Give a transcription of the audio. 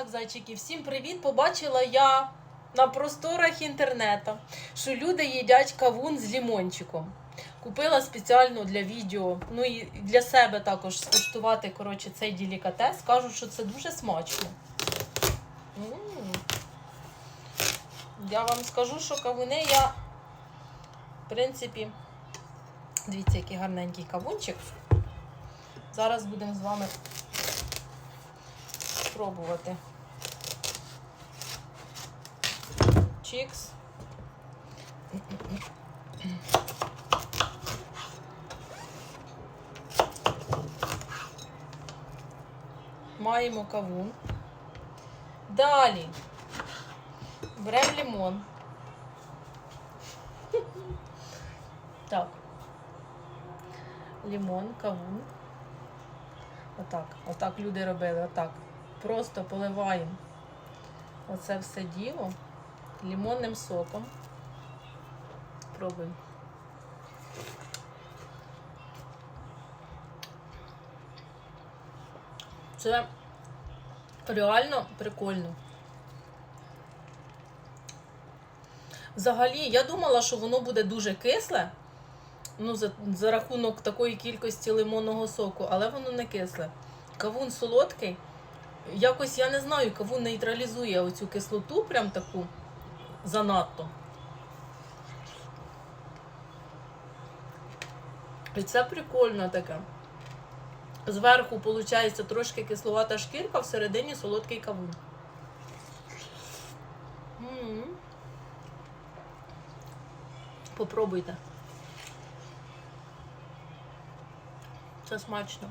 Так, зайчики, всім привіт! Побачила я на просторах інтернету, що люди їдять кавун з лімончиком. Купила спеціально для відео, ну і для себе також скуштувати коротше, цей делікатес. Кажуть, що це дуже смачно. Я вам скажу, що кавуни я, в принципі, дивіться, який гарненький кавунчик. Зараз будемо з вами спробувати. Чікс. Маємо кавун. Далі беремо лимон. Так. Лимон, кавун. Отак. Отак люди робили. Отак. Просто поливаємо оце все діло лимонним соком. Пробуємо. Це реально прикольно. Взагалі, я думала, що воно буде дуже кисле. Ну, за, за рахунок такої кількості лимонного соку, але воно не кисле. Кавун солодкий. Якось я не знаю, кавун нейтралізує оцю кислоту, прям таку занадто. І це прикольно таке. Зверху, виходить, трошки кисловата шкірка, всередині солодкий кавун. Попробуйте. Це смачно.